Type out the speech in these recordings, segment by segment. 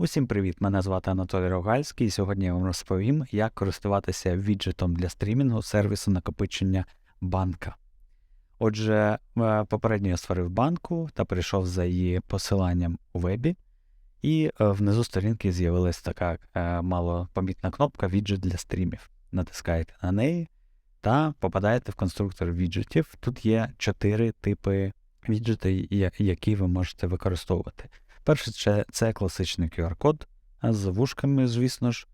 Усім привіт! Мене звати Анатолій Рогальський, і сьогодні я вам розповім, як користуватися віджитом для стрімінгу сервісу накопичення банка. Отже, е, попередньо я створив банку та перейшов за її посиланням у вебі, і е, внизу сторінки з'явилась така е, малопомітна кнопка віджит для стрімів. Натискаєте на неї та попадаєте в конструктор віджитів. Тут є чотири типи віджити, які ви можете використовувати. Перше, це, класичний QR-код з вушками, звісно ж,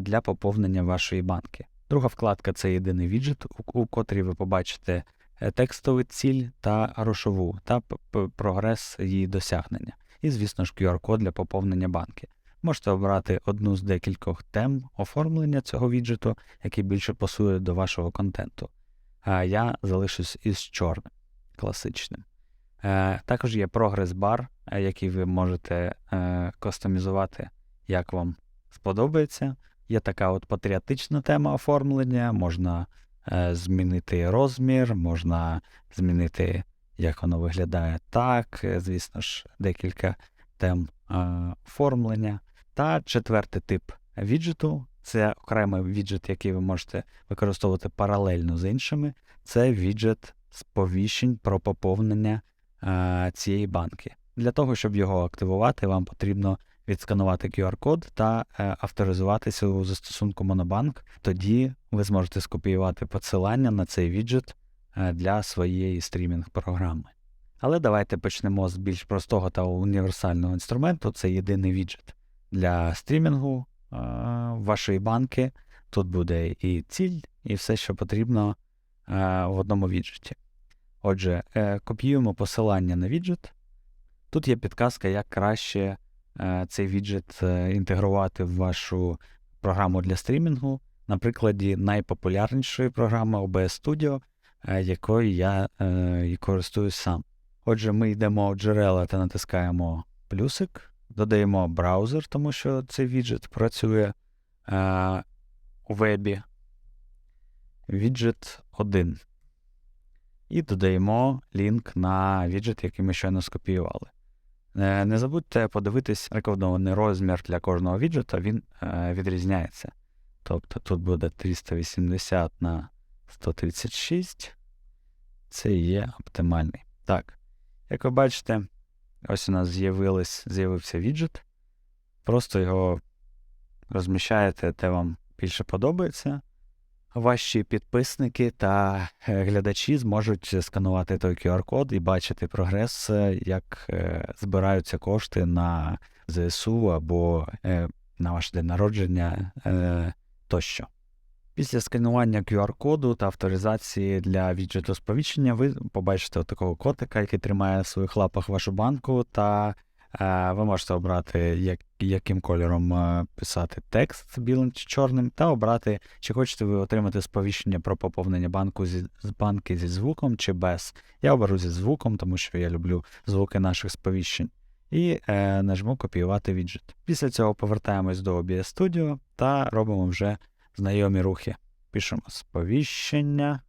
для поповнення вашої банки. Друга вкладка це єдиний віджит, у, у котрій ви побачите е, текстову ціль та грошову, та прогрес її досягнення. І, звісно ж, QR-код для поповнення банки. Можете обрати одну з декількох тем оформлення цього віджиту, який більше пасує до вашого контенту. А я залишусь із чорним, класичним. Е, Також є прогрес-бар, е, який ви можете е, кастомізувати, як вам сподобається. Є така от патріотична тема оформлення, можна змінити розмір, можна змінити, як воно виглядає так, звісно ж, декілька тем оформлення. Та четвертий тип віджиту це окремий віджит, який ви можете використовувати паралельно з іншими. Це віджит сповіщень про поповнення цієї банки. Для того, щоб його активувати, вам потрібно відсканувати QR-код та е, авторизуватися у застосунку Monobank. Тоді ви зможете скопіювати посилання на цей віджит е, для своєї стрімінг-програми. Але давайте почнемо з більш простого та універсального інструменту це єдиний віджит для стрімінгу е, вашої банки. Тут буде і ціль, і все, що потрібно е, в одному віджиті. Отже, е, копіюємо посилання на віджит. Тут є підказка, як краще е, цей віджит е, інтегрувати в вашу програму для стрімінгу, на прикладі найпопулярнішої програми OBS Studio, якою я і користуюсь сам. Отже, ми йдемо в джерела та натискаємо плюсик, додаємо браузер, тому що цей віджит працює у вебі. Віджит 1 і додаємо лінк на віджит, який ми щойно скопіювали. Е, не забудьте подивитись рекомендований розмір для кожного віджита, він е, відрізняється. Тобто тут буде 380 на 136. Це є оптимальний. Так, як ви бачите, ось у нас з'явився віджит. Просто його розміщаєте, де вам більше подобається. Ваші підписники та е, глядачі зможуть сканувати той QR-код і бачити прогрес, е, як е, збираються кошти на ЗСУ або на ваш день народження тощо. Після сканування QR-коду та авторизації для віджиту сповіщення ви побачите такого котика, який тримає в своїх лапах вашу банку та ви можете обрати, як, яким кольором е, писати текст білим чи чорним, та обрати, чи хочете ви отримати сповіщення про поповнення банку зі, з банки зі звуком чи без. Я оберу зі звуком, тому що я люблю звуки наших сповіщень. І е, нажму копіювати віджит. Після цього повертаємось до OBS Studio та робимо вже знайомі рухи. Пишемо сповіщення.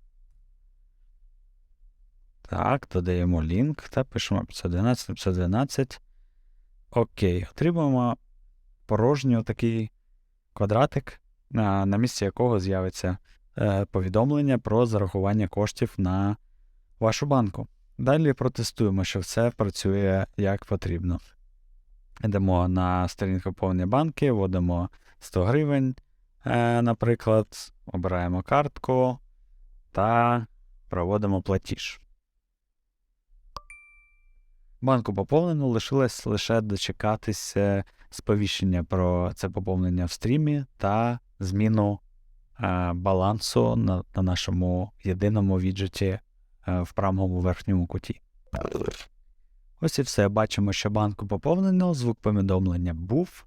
Так, додаємо лінк та пишемо 512 512. Окей, отримуємо порожній такий квадратик, на на місці якого з'явиться е, повідомлення про зарахування коштів на вашу банку. Далі протестуємо, що все працює як потрібно. Йдемо на сторінку повні банки, вводимо 100 гривень, е, наприклад, обираємо картку та проводимо платіж. Банку поповнено, лишилось лише дочекатися сповіщення про це поповнення в стрімі та зміну е, балансу на, на нашому єдиному віджеті е, в правому верхньому куті. Ось і все. Бачимо, що банку поповнено, звук повідомлення був,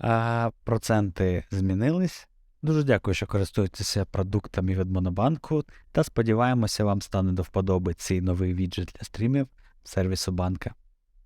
е, проценти змінились. Дуже дякую, що користуєтеся продуктами від Монобанку, та сподіваємося, вам стане до вподоби цей новий віджит для стрімів сервісу банка.